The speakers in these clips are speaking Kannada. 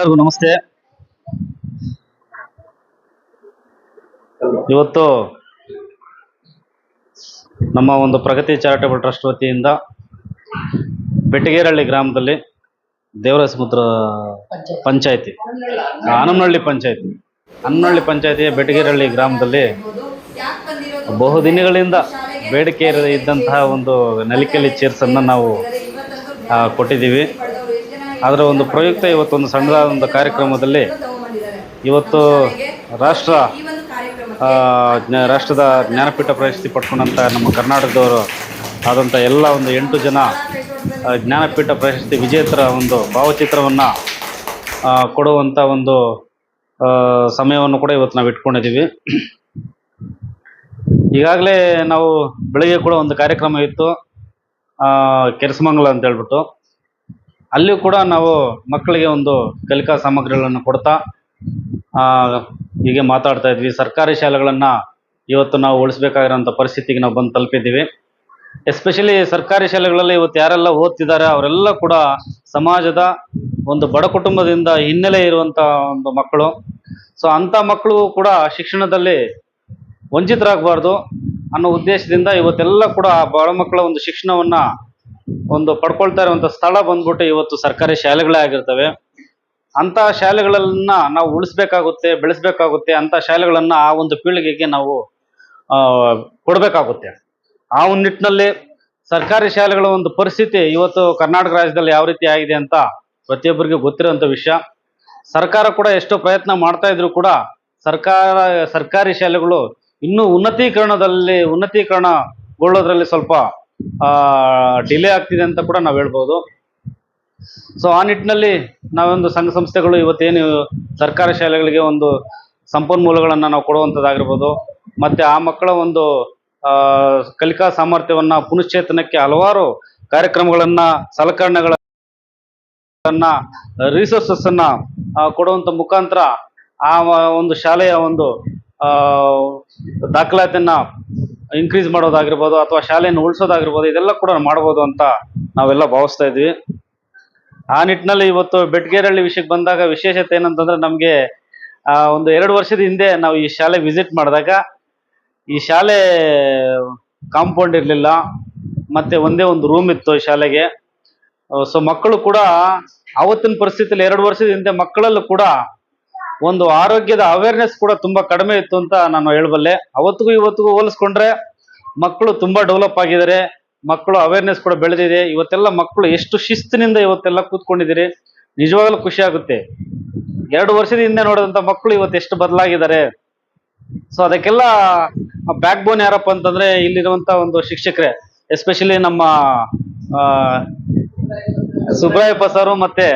ಎಲ್ಲರಿಗೂ ನಮಸ್ತೆ. ಇವತ್ತು ನಮ್ಮ ಒಂದು ಪ್ರಗತಿ ಚಾರಿಟೇಬಲ್ ಟ್ರಸ್ಟ್ ವತಿಯಿಂದ ಬೆಟ್ಟಗೇರಹಳ್ಳಿ ಗ್ರಾಮದಲ್ಲಿ ದೇವರ ಸಮುದ್ರ ಪಂಚಾಯತಿ ಹನಮನಹಳ್ಳಿ ಪಂಚಾಯತಿ. ಹನಮನಹಳ್ಳಿ ಪಂಚಾಯತಿಯ ಬೆಟ್ಟಗೇರಹಳ್ಳಿ ಗ್ರಾಮದಲ್ಲಿ ಬಹುದಿನಗಳಿಂದ ಬೇಡಿಕೆ ಇದ್ದಂತಹ ಒಂದು ನಲಿಕೆಲಿ ಚೇರ್ಸನ್ನು ನಾವು ಕೊಟ್ಟಿದ್ದೀವಿ. ಅದರ ಒಂದು ಪ್ರಯುಕ್ತ ಇವತ್ತೊಂದು ಸಣ್ಣದಾದ ಒಂದು ಕಾರ್ಯಕ್ರಮದಲ್ಲಿ ಇವತ್ತು ರಾಷ್ಟ್ರ ರಾಷ್ಟ್ರದ ಜ್ಞಾನಪೀಠ ಪ್ರಶಸ್ತಿ ಪಡ್ಕೊಂಡಂಥ ನಮ್ಮ ಕರ್ನಾಟಕದವರು ಆದಂಥ ಎಲ್ಲ ಒಂದು ಎಂಟು ಜನ ಜ್ಞಾನಪೀಠ ಪ್ರಶಸ್ತಿ ವಿಜೇತರ ಒಂದು ಭಾವಚಿತ್ರವನ್ನು ಕೊಡುವಂಥ ಒಂದು ಸಮಯವನ್ನು ಕೂಡ ಇವತ್ತು ನಾವು ಇಟ್ಕೊಂಡಿದ್ದೀವಿ. ಈಗಾಗಲೇ ನಾವು ಬೆಳಿಗ್ಗೆ ಕೂಡ ಒಂದು ಕಾರ್ಯಕ್ರಮ ಇತ್ತು ಕೆರಸಮಂಗಲ ಅಂತ ಹೇಳ್ಬಿಟ್ಟು. ಅಲ್ಲಿಯೂ ಕೂಡ ನಾವು ಮಕ್ಕಳಿಗೆ ಒಂದು ಕಲಿಕಾ ಸಾಮಗ್ರಿಗಳನ್ನು ಕೊಡ್ತಾ ಹೀಗೆ ಮಾತಾಡ್ತಾ ಇದ್ವಿ. ಸರ್ಕಾರಿ ಶಾಲೆಗಳನ್ನು ಇವತ್ತು ನಾವು ಉಳಿಸ್ಬೇಕಾಗಿರೋಂಥ ಪರಿಸ್ಥಿತಿಗೆ ನಾವು ಬಂದು ತಲುಪಿದ್ದೀವಿ. ಎಸ್ಪೆಷಲಿ ಸರ್ಕಾರಿ ಶಾಲೆಗಳಲ್ಲಿ ಇವತ್ತು ಯಾರೆಲ್ಲ ಓದ್ತಿದ್ದಾರೆ, ಅವರೆಲ್ಲ ಕೂಡ ಸಮಾಜದ ಒಂದು ಬಡ ಕುಟುಂಬದಿಂದ ಹಿನ್ನೆಲೆ ಇರುವಂಥ ಒಂದು ಮಕ್ಕಳು. ಸೊ ಅಂಥ ಮಕ್ಕಳು ಕೂಡ ಶಿಕ್ಷಣದಲ್ಲಿ ವಂಚಿತರಾಗಬಾರ್ದು ಅನ್ನೋ ಉದ್ದೇಶದಿಂದ ಇವತ್ತೆಲ್ಲ ಕೂಡ ಬಡ ಮಕ್ಕಳ ಒಂದು ಶಿಕ್ಷಣವನ್ನ ಒಂದು ಪಡ್ಕೊಳ್ತಾ ಇರುವಂತ ಸ್ಥಳ ಬಂದ್ಬಿಟ್ಟು ಇವತ್ತು ಸರ್ಕಾರಿ ಶಾಲೆಗಳೇ ಆಗಿರ್ತವೆ. ಅಂತ ಶಾಲೆಗಳನ್ನ ನಾವು ಉಳಿಸ್ಬೇಕಾಗುತ್ತೆ, ಬೆಳೆಸ್ಬೇಕಾಗುತ್ತೆ ಅಂತ ಶಾಲೆಗಳನ್ನ ಆ ಒಂದು ಪೀಳಿಗೆಗೆ ನಾವು ಕೊಡಬೇಕಾಗುತ್ತೆ. ಆ ಒಂದು ನಿಟ್ಟಿನಲ್ಲಿ ಸರ್ಕಾರಿ ಶಾಲೆಗಳ ಒಂದು ಪರಿಸ್ಥಿತಿ ಇವತ್ತು ಕರ್ನಾಟಕ ರಾಜ್ಯದಲ್ಲಿ ಯಾವ ರೀತಿ ಆಗಿದೆ ಅಂತ ಪ್ರತಿಯೊಬ್ಬರಿಗೆ ಗೊತ್ತಿರುವಂತ ವಿಷಯ. ಸರ್ಕಾರ ಕೂಡ ಎಷ್ಟೋ ಪ್ರಯತ್ನ ಮಾಡ್ತಾ ಇದ್ರು ಕೂಡ ಸರ್ಕಾರ, ಸರ್ಕಾರಿ ಶಾಲೆಗಳು ಇನ್ನೂ ಉನ್ನತೀಕರಣದಲ್ಲಿ, ಉನ್ನತೀಕರಣಗೊಳ್ಳೋದ್ರಲ್ಲಿ ಸ್ವಲ್ಪ ಡಿಲೇ ಆಗ್ತಿದೆ ಅಂತ ಕೂಡ ನಾವು ಹೇಳ್ಬೋದು. ಸೊ ಆ ನಿಟ್ಟಿನಲ್ಲಿ ನಾವೊಂದು ಸಂಘ ಸಂಸ್ಥೆಗಳು ಇವತ್ತೇನು ಸರ್ಕಾರಿ ಶಾಲೆಗಳಿಗೆ ಒಂದು ಸಂಪನ್ಮೂಲಗಳನ್ನು ನಾವು ಕೊಡುವಂಥದ್ದಾಗಿರ್ಬೋದು ಮತ್ತು ಆ ಮಕ್ಕಳ ಒಂದು ಕಲಿಕಾ ಸಾಮರ್ಥ್ಯವನ್ನು ಪುನಶ್ಚೇತನಕ್ಕೆ ಹಲವಾರು ಕಾರ್ಯಕ್ರಮಗಳನ್ನು, ಸಲಕರಣೆಗಳನ್ನ ರಿಸೋರ್ಸಸ್ಸನ್ನು ಕೊಡುವಂಥ ಮುಖಾಂತರ ಆ ಒಂದು ಶಾಲೆಯ ಒಂದು ದಾಖಲಾತಿಯನ್ನ ಇನ್ಕ್ರೀಸ್ ಮಾಡೋದಾಗಿರ್ಬೋದು ಅಥವಾ ಶಾಲೆಯನ್ನು ಉಳಿಸೋದಾಗಿರ್ಬೋದು, ಇದೆಲ್ಲ ಕೂಡ ಮಾಡ್ಬೋದು ಅಂತ ನಾವೆಲ್ಲ ಭಾವಿಸ್ತಾ ಇದ್ವಿ. ಆ ನಿಟ್ಟಿನಲ್ಲಿ ಇವತ್ತು ಬೆಟ್ಗೇರಳ್ಳಿ ವಿಷಯಕ್ಕೆ ಬಂದಾಗ ವಿಶೇಷತೆ ಏನಂತಂದ್ರೆ ನಮಗೆ ಒಂದು ಎರಡು ವರ್ಷದ ಹಿಂದೆ ನಾವು ಈ ಶಾಲೆ ವಿಸಿಟ್ ಮಾಡಿದಾಗ ಈ ಶಾಲೆ ಕಾಂಪೌಂಡ್ ಇರಲಿಲ್ಲ, ಮತ್ತೆ ಒಂದೇ ಒಂದು ರೂಮ್ ಇತ್ತು ಶಾಲೆಗೆ. ಸೊ ಮಕ್ಕಳು ಕೂಡ ಆವತ್ತಿನ ಪರಿಸ್ಥಿತಿಯಲ್ಲಿ ಎರಡು ವರ್ಷದ ಹಿಂದೆ ಮಕ್ಕಳಲ್ಲೂ ಕೂಡ ಒಂದು ಆರೋಗ್ಯದ ಅವೇರ್ನೆಸ್ ಕೂಡ ತುಂಬಾ ಕಡಿಮೆ ಇತ್ತು ಅಂತ ನಾನು ಹೇಳಬಲ್ಲೆ. ಅವತ್ತಿಗೂ ಇವತ್ತಿಗೂ ಹೋಲಿಸ್ಕೊಂಡ್ರೆ ಮಕ್ಕಳು ತುಂಬಾ ಡೆವಲಪ್ ಆಗಿದ್ದಾರೆ. ಮಕ್ಕಳು ಅವೇರ್ನೆಸ್ ಕೂಡ ಬೆಳೆದಿದೆ. ಇವತ್ತೆಲ್ಲ ಮಕ್ಕಳು ಎಷ್ಟು ಶಿಸ್ತಿನಿಂದ ಇವತ್ತೆಲ್ಲ ಕೂತ್ಕೊಂಡಿದ್ದೀರಿ? ನಿಜವಾಗ್ಲೂ ಖುಷಿ ಆಗುತ್ತೆ. ಎರಡು ವರ್ಷದ ಹಿಂದೆ ನೋಡಿದಂತ ಮಕ್ಕಳು ಇವತ್ತು ಎಷ್ಟು ಬದಲಾಗಿದ್ದಾರೆ. ಸೊ ಅದಕ್ಕೆಲ್ಲ ಬ್ಯಾಕ್ ಬೋನ್ ಯಾರಪ್ಪ ಅಂತಂದ್ರೆ ಇಲ್ಲಿರುವಂತ ಒಂದು ಶಿಕ್ಷಕರೇ ಎಸ್ಪೆಷಲಿ ನಮ್ಮ ಸುಬ್ರಾಯಪ್ಪ ಸರ್ ಮತ್ತೆ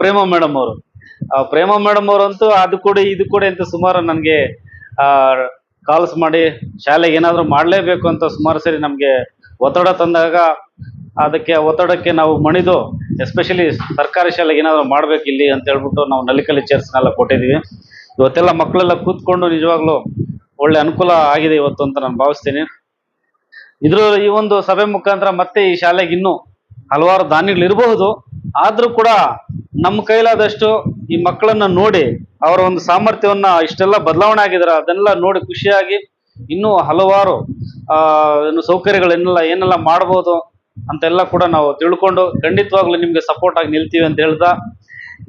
ಪ್ರೇಮ ಮೇಡಮ್ ಅವರು. ಪ್ರೇಮ ಮೇಡಮ್ ಅವರಂತೂ ಅದು ಕೊಡಿ, ಇದು ಕೊಡಿ ಅಂತ ಸುಮಾರು ನನಗೆ ಕಾಲ್ಸ್ ಮಾಡಿ, ಶಾಲೆಗೆ ಏನಾದರೂ ಮಾಡಲೇಬೇಕು ಅಂತ ಸುಮಾರು ಸರಿ ನಮಗೆ ಒತ್ತಡ ತಂದಾಗ ಅದಕ್ಕೆ ಒತ್ತಡಕ್ಕೆ ನಾವು ಮಣಿದು ಎಸ್ಪೆಷಲಿ ಸರ್ಕಾರಿ ಶಾಲೆಗೆ ಏನಾದರೂ ಮಾಡ್ಬೇಕು ಇಲ್ಲಿ ಅಂತ ಹೇಳ್ಬಿಟ್ಟು ನಾವು ನಲಿಕಲಿ ಚೇರ್ಸ್ನೆಲ್ಲ ಕೊಟ್ಟಿದ್ದೀವಿ. ಇವತ್ತೆಲ್ಲ ಮಕ್ಕಳೆಲ್ಲ ಕೂತ್ಕೊಂಡು ನಿಜವಾಗ್ಲೂ ಒಳ್ಳೆ ಅನುಕೂಲ ಆಗಿದೆ ಇವತ್ತು ಅಂತ ನಾನು ಭಾವಿಸ್ತೀನಿ. ಇದ್ರ ಈ ಒಂದು ಸಭೆ ಮುಖಾಂತರ ಮತ್ತೆ ಈ ಶಾಲೆಗೆ ಇನ್ನೂ ಹಲವಾರು ದಾನಿಗಳು ಇರಬಹುದು ಆದ್ರೂ ಕೂಡ ನಮ್ಮ ಕೈಲಾದಷ್ಟು ಈ ಮಕ್ಕಳನ್ನ ನೋಡಿ ಅವರ ಒಂದು ಸಾಮರ್ಥ್ಯವನ್ನ ಇಷ್ಟೆಲ್ಲ ಬದಲಾವಣೆ ಆಗಿದಾರೆ, ಅದನ್ನೆಲ್ಲ ನೋಡಿ ಖುಷಿಯಾಗಿ ಇನ್ನೂ ಹಲವಾರು, ಆ, ಏನು ಸೌಕರ್ಯಗಳನ್ನೆಲ್ಲ ಏನೆಲ್ಲ ಮಾಡ್ಬೋದು ಅಂತೆಲ್ಲ ಕೂಡ ನಾವು ತಿಳ್ಕೊಂಡು ಖಂಡಿತವಾಗ್ಲೂ ನಿಮ್ಗೆ ಸಪೋರ್ಟ್ ಆಗಿ ನಿಲ್ತೀವಿ ಅಂತ ಹೇಳ್ತಾ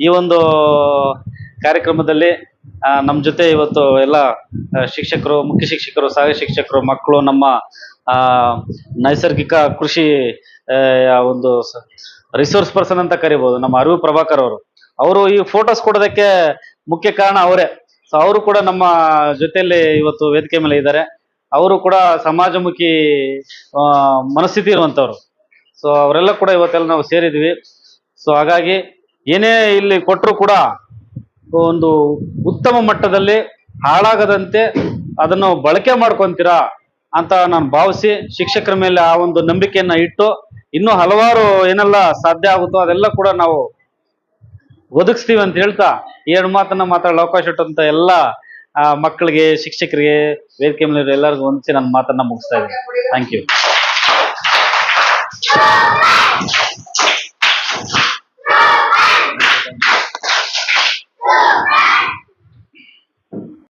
ಈ ಒಂದು ಕಾರ್ಯಕ್ರಮದಲ್ಲಿ ನಮ್ಮ ಜೊತೆ ಇವತ್ತು ಎಲ್ಲ ಶಿಕ್ಷಕರು, ಮುಖ್ಯ ಶಿಕ್ಷಕರು, ಸಹಾಯ ಶಿಕ್ಷಕರು, ಮಕ್ಕಳು, ನಮ್ಮ ನೈಸರ್ಗಿಕ ಕೃಷಿ ಒಂದು ರಿಸೋರ್ಸ್ ಪರ್ಸನ್ ಅಂತ ಕರಿಬಹುದು ನಮ್ಮ ಅರಿವು ಪ್ರಭಾಕರ್ ಅವರು. ಅವರು ಈ ಫೋಟೋಸ್ ಕೊಡೋದಕ್ಕೆ ಮುಖ್ಯ ಕಾರಣ ಅವರೇ. ಸೊ ಅವರು ಕೂಡ ನಮ್ಮ ಜೊತೆಯಲ್ಲಿ ಇವತ್ತು ವೇದಿಕೆ ಮೇಲೆ ಇದ್ದಾರೆ. ಅವರು ಕೂಡ ಸಮಾಜಮುಖಿ ಮನಸ್ಥಿತಿ ಇರುವಂತವ್ರು. ಸೊ ಅವರೆಲ್ಲ ಕೂಡ ಇವತ್ತೆಲ್ಲ ನಾವು ಸೇರಿದ್ವಿ. ಸೊ ಹಾಗಾಗಿ ಏನೇ ಇಲ್ಲಿ ಕೊಟ್ಟರು ಕೂಡ ಒಂದು ಉತ್ತಮ ಮಟ್ಟದಲ್ಲಿ ಹಾಳಾಗದಂತೆ ಅದನ್ನು ಬಳಕೆ ಮಾಡ್ಕೊಂತೀರಾ ಅಂತ ನಾನು ಭಾವಿಸಿ ಶಿಕ್ಷಕರ ಮೇಲೆ ಆ ಒಂದು ನಂಬಿಕೆಯನ್ನ ಇಟ್ಟು ಇನ್ನೂ ಹಲವಾರು ಏನೆಲ್ಲ ಸಾಧ್ಯ ಆಗುತ್ತೋ ಅದೆಲ್ಲ ಕೂಡ ನಾವು ಒದಗಿಸ್ತೀವಿ ಅಂತ ಹೇಳ್ತಾ ಎರಡು ಮಾತನ್ನ ಮಾತಾಡಲು ಅವಕಾಶ ಇಟ್ಟಂತ ಎಲ್ಲ ಮಕ್ಕಳಿಗೆ, ಶಿಕ್ಷಕರಿಗೆ, ವೇದಿಕೆ ಮೇಲೆ ಎಲ್ಲರಿಗೂ ಹೊಂದಿಸಿ ನನ್ನ ಮಾತನ್ನ ಮುಗಿಸ್ತಾ ಇದ್ದೀನಿ. Thank you